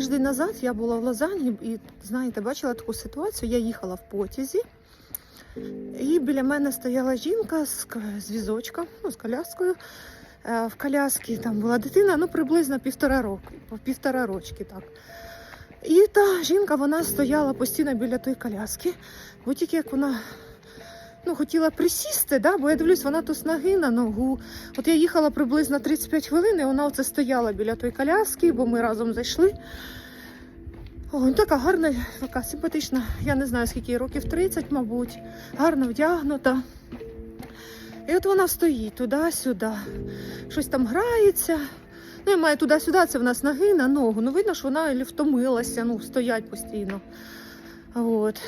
тиждень назад я була в Лозанні і, знаєте, бачила таку ситуацію. Я їхала в потязі, і біля мене стояла жінка з, з візочком, ну, з коляскою. Е, В коляскі там була дитина, ну приблизно півтора року, півтора рочки, так. І та жінка вона стояла постійно біля тої коляски. Бо тільки як вона ну, хотіла присісти, да, бо я дивлюсь, вона то з ноги на ногу. От я їхала приблизно 35 хвилин, і вона оце стояла біля тої коляски, бо ми разом зайшли. О, ну, така гарна, така симпатична. Я не знаю, скільки років 30, мабуть, гарно вдягнута. І от вона стоїть туди-сюди, щось там грається. Ну, і має туди-сюди, це в нас ноги на ногу. Ну, видно, що вона втомилася, ну, стоять постійно. От.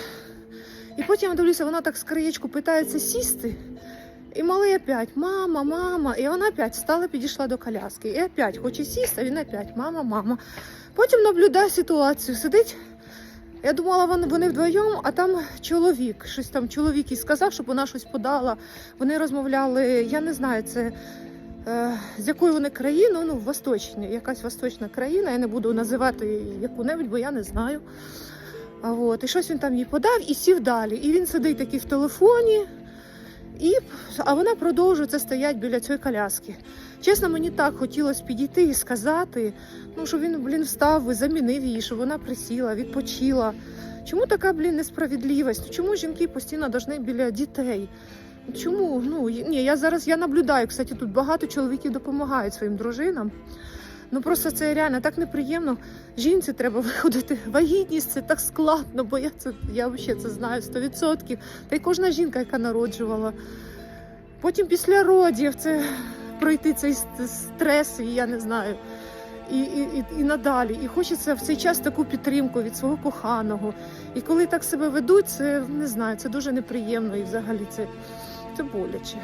І потім я дивлюся, вона так з краєчку питається сісти. І малий опять, мама, мама. І вона опять встала, підійшла до коляски. І опять хоче сісти, а він опять, мама, мама. Потім наблюдає ситуацію, сидить. Я думала, вони, вдвоєм, а там чоловік. Щось там чоловік їй сказав, щоб вона щось подала. Вони розмовляли, я не знаю, це е, з якої вони країни, ну, восточні, якась восточна країна. Я не буду називати яку-небудь, бо я не знаю. От, і щось він там їй подав і сів далі. І він сидить такий в телефоні, і, а вона продовжує це стоять біля цієї коляски. Чесно, мені так хотілося підійти і сказати, ну, що він, блін, встав і замінив її, що вона присіла, відпочила. Чому така, блін, несправедливість? Чому жінки постійно повинні біля дітей? Чому? Ну, ні, я зараз я наблюдаю, кстати, тут багато чоловіків допомагають своїм дружинам. Ну просто це реально так неприємно. Жінці треба виходити. Вагітність це так складно, бо я це я взагалі це знаю 100%. Та й кожна жінка, яка народжувала. Потім після родів це пройти цей стрес, і я не знаю. І, і, і, надалі. І хочеться в цей час таку підтримку від свого коханого. І коли так себе ведуть, це не знаю, це дуже неприємно і взагалі це, це боляче.